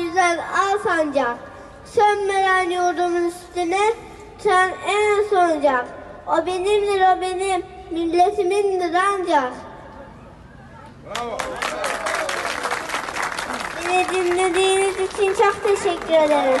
yüzen al sancak. Sönmeden yurdumun üstüne sen en sonucak. O benimdir o benim, milletimindir ancak. Beni dinlediğiniz için çok teşekkür ederim.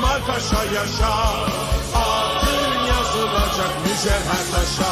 Paşa yaşa. Adın yazılacak mücevher taşa.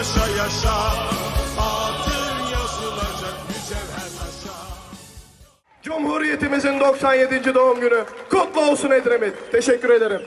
Paşa yaşa. Adın yazılacak mücevher taşa. Cumhuriyetimizin 97. doğum günü kutlu olsun Edremit. Teşekkür ederim.